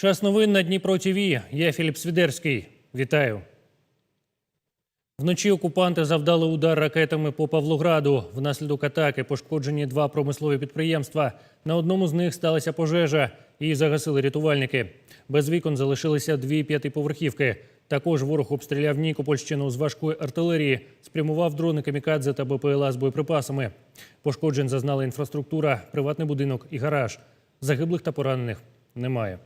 Час новин на Дніпро ТВ. Я Філіп Свідерський. Вітаю. Вночі окупанти завдали удар ракетами по Павлограду. Внаслідок атаки пошкоджені два промислові підприємства. На одному з них сталася пожежа. Її загасили рятувальники. Без вікон залишилися дві п'ятиповерхівки. Також ворог обстріляв Нікопольщину з важкої артилерії, спрямував дрони камікадзе та БПЛА з боєприпасами. Пошкоджень зазнала інфраструктура, приватний будинок і гараж. Загиблих та поранених немає.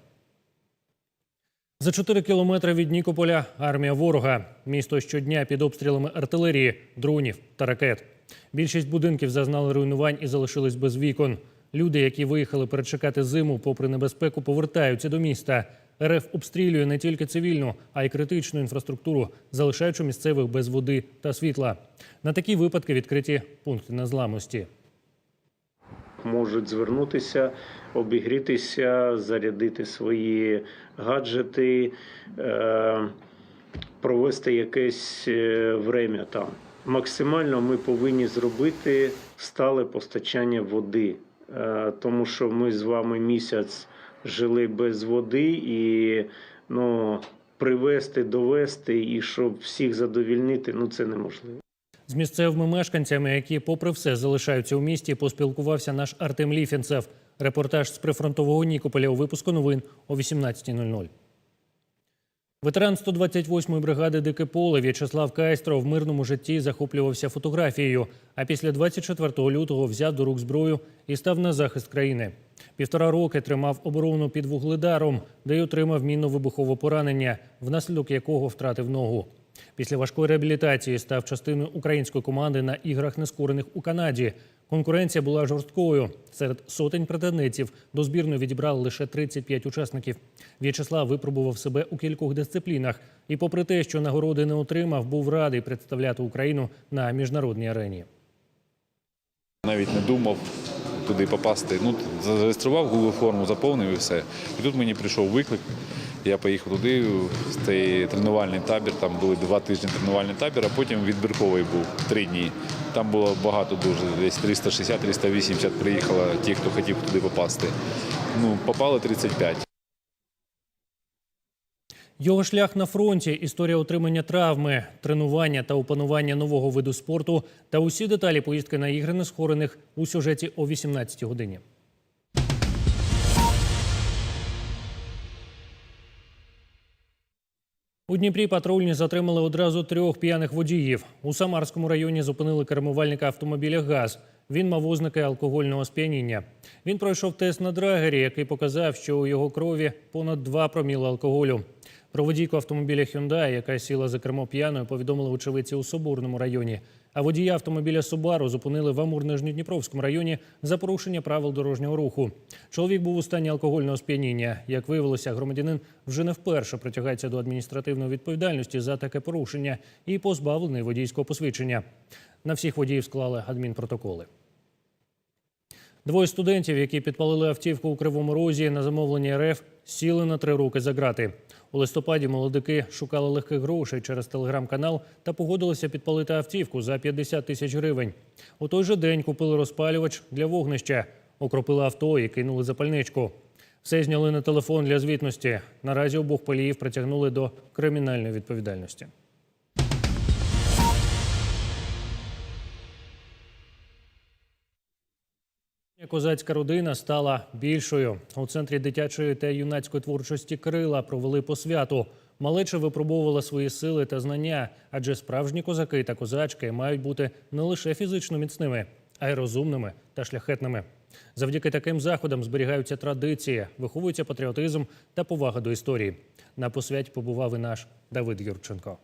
За 4 кілометри від Нікополя армія ворога. Місто щодня під обстрілами артилерії, дронів та ракет. Більшість будинків зазнали руйнувань і залишились без вікон. Люди, які виїхали перечекати зиму, попри небезпеку, повертаються до міста. РФ обстрілює не тільки цивільну, а й критичну інфраструктуру, залишаючи місцевих без води та світла. На такі випадки відкриті пункти незламності. Можуть звернутися, обігрітися, зарядити свої гаджети, е, провести якесь е, время там. Максимально ми повинні зробити стале постачання води, е, тому що ми з вами місяць жили без води і ну, привезти, довести і щоб всіх задовільнити, ну це неможливо. З місцевими мешканцями, які, попри все, залишаються у місті, поспілкувався наш Артем Ліфінцев. Репортаж з прифронтового Нікополя у випуску новин о 18.00. Ветеран 128-ї бригади Дике поле В'ячеслав Кайстро в мирному житті захоплювався фотографією, а після 24 лютого взяв до рук зброю і став на захист країни. Півтора роки тримав оборону під вугледаром, де й отримав мінно-вибухове поранення, внаслідок якого втратив ногу. Після важкої реабілітації став частиною української команди на іграх нескорених у Канаді. Конкуренція була жорсткою. Серед сотень претендентів до збірної відібрали лише 35 учасників. В'ячеслав випробував себе у кількох дисциплінах і, попри те, що нагороди не отримав, був радий представляти Україну на міжнародній арені. Навіть не думав туди попасти. Ну, зареєстрував Google форму, заповнив і все. І тут мені прийшов виклик. Я поїхав туди, в цей тренувальний табір. Там були два тижні тренувальний табір, а потім відбірковий був три дні. Там було багато дуже, десь 360-380 приїхало ті, хто хотів туди попасти. Ну, попало 35. Його шлях на фронті, історія отримання травми, тренування та опанування нового виду спорту та усі деталі поїздки на ігри нескорених у сюжеті о 18 годині. У Дніпрі патрульні затримали одразу трьох п'яних водіїв. У Самарському районі зупинили кермувальника автомобіля ГАЗ. Він мав ознаки алкогольного сп'яніння. Він пройшов тест на драгері, який показав, що у його крові понад 2 проміли алкоголю. Про водійку автомобіля Hyundai, яка сіла за кермо п'яною, повідомили очевидці у Соборному районі. А водія автомобіля Subaru зупинили в Амур-Нижньодніпровському районі за порушення правил дорожнього руху. Чоловік був у стані алкогольного сп'яніння. Як виявилося, громадянин вже не вперше притягається до адміністративної відповідальності за таке порушення і позбавлений водійського посвідчення. На всіх водіїв склали адмінпротоколи. Двоє студентів, які підпалили автівку у Кривому Розі на замовлення РФ, сіли на три роки за грати. У листопаді молодики шукали легких грошей через телеграм-канал та погодилися підпалити автівку за 50 тисяч гривень. У той же день купили розпалювач для вогнища, окропили авто і кинули запальничку. Все зняли на телефон для звітності. Наразі обох паліїв притягнули до кримінальної відповідальності. Козацька родина стала більшою. У центрі дитячої та юнацької творчості Крила провели посвяту. Малеча випробовувала свої сили та знання, адже справжні козаки та козачки мають бути не лише фізично міцними, а й розумними та шляхетними. Завдяки таким заходам зберігаються традиції, виховується патріотизм та повага до історії. На посвяті побував і наш Давид Юрченко.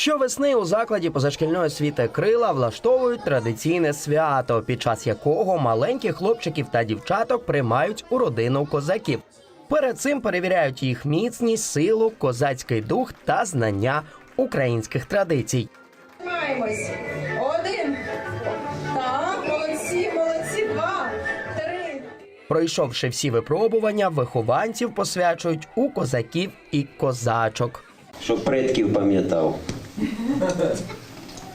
Щовесни у закладі позашкільної освіти крила влаштовують традиційне свято, під час якого маленьких хлопчиків та дівчаток приймають у родину козаків. Перед цим перевіряють їх міцність, силу, козацький дух та знання українських традицій. Тримаємось. Один. Так, молодці, молодці. Два. Три. Пройшовши всі випробування, вихованців посвячують у козаків і козачок. щоб предків пам'ятав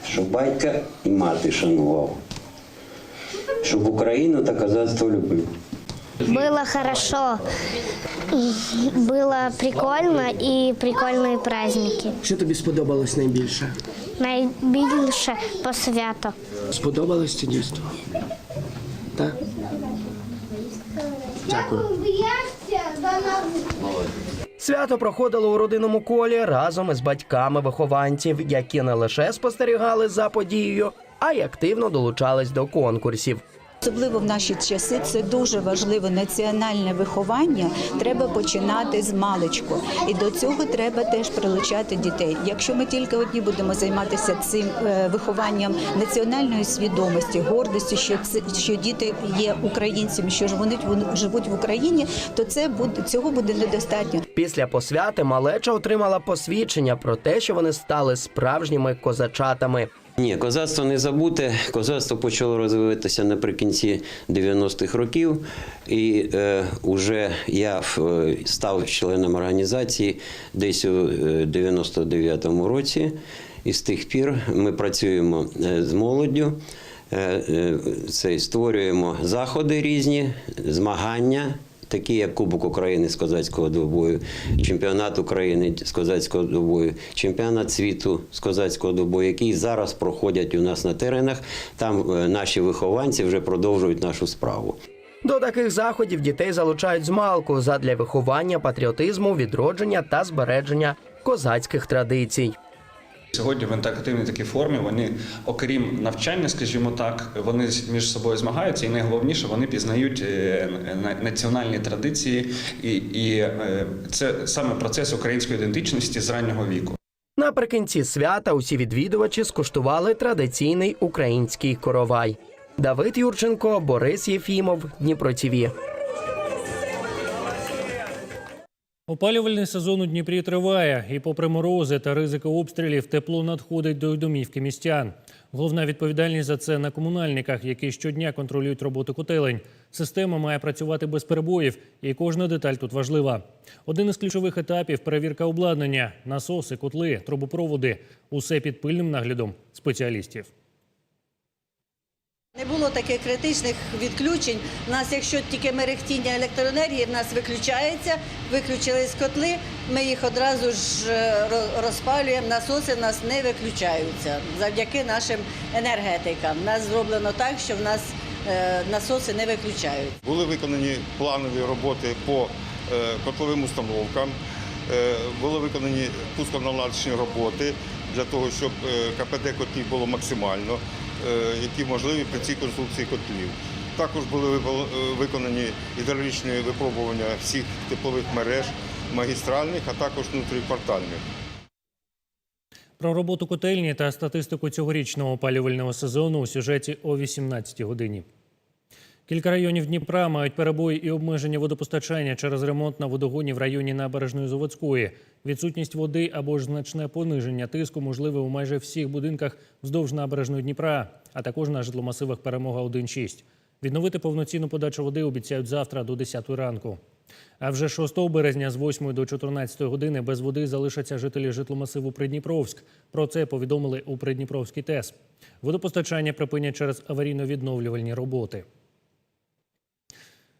щоб батька і мати шанував, щоб Україну та козацтво любив. Было хорошо, было прикольно и прикольные праздники. Що тобі сподобалось найбільше? Найбільше по свято. Сподобалось це дійство? Так? Дякую. Свято проходило у родинному колі разом із батьками вихованців, які не лише спостерігали за подією, а й активно долучались до конкурсів. Особливо в наші часи це дуже важливо. Національне виховання треба починати з маличку, і до цього треба теж прилучати дітей. Якщо ми тільки одні будемо займатися цим е, вихованням національної свідомості, гордості, що це що діти є українцями, що вони живуть в Україні, то це буде цього буде недостатньо. Після посвяти малеча отримала посвідчення про те, що вони стали справжніми козачатами. Ні, козацтво не забуте. Козацтво почало розвиватися наприкінці 90-х років, і е, уже я е, став членом організації десь у е, 99-му році. І з тих пір ми працюємо е, з молоддю. е, е, Це створюємо заходи різні, змагання, такі як Кубок України з козацького двобою, чемпіонат України з козацького двобою, чемпіонат світу з козацького двобою, які зараз проходять у нас на теренах. Там е, наші вихованці вже продовжують нашу справу. До таких заходів дітей залучають з малку задля виховання патріотизму, відродження та збереження козацьких традицій. Сьогодні в інтерактивній такій формі вони, окрім навчання, скажімо так, вони між собою змагаються, і найголовніше вони пізнають е, на- національні традиції, і, і е, це саме процес української ідентичності з раннього віку. Наприкінці свята усі відвідувачі скуштували традиційний український коровай. Давид Юрченко, Борис Єфімов, Дніпро Опалювальний сезон у Дніпрі триває, і попри морози та ризики обстрілів, тепло надходить до домівки містян. Головна відповідальність за це на комунальниках, які щодня контролюють роботу котелень. Система має працювати без перебоїв, і кожна деталь тут важлива. Один із ключових етапів перевірка обладнання, насоси, котли, трубопроводи усе під пильним наглядом спеціалістів. Не було таких критичних відключень. У нас, якщо тільки мерехтіння електроенергії, в нас виключається, виключились котли, ми їх одразу ж е, розпалюємо, насоси в нас не виключаються завдяки нашим енергетикам. Нас зроблено так, що в нас е, насоси не виключають. Були виконані планові роботи по е, котловим установкам, були виконані пусконаладочні роботи для того, щоб КПД котлів було максимально, які можливі при цій конструкції котлів. Також були е, виконані гідравлічні випробування всіх теплових мереж, магістральних, а також внутріквартальних. Про роботу котельні та статистику цьогорічного опалювального сезону у сюжеті о 18 годині. Кілька районів Дніпра мають перебої і обмеження водопостачання через ремонт на водогоні в районі набережної Заводської. Відсутність води або ж значне пониження тиску можливе у майже всіх будинках вздовж набережної Дніпра, а також на житломасивах Перемога 1-6. Відновити повноцінну подачу води обіцяють завтра до 10 ранку. А вже 6 березня з 8 до 14 години без води залишаться жителі житломасиву Придніпровськ. Про це повідомили у Придніпровській ТЕС. Водопостачання припинять через аварійно-відновлювальні роботи.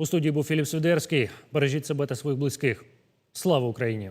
У студії був Філіп Свідерський. Бережіть себе та своїх близьких. Слава Україні!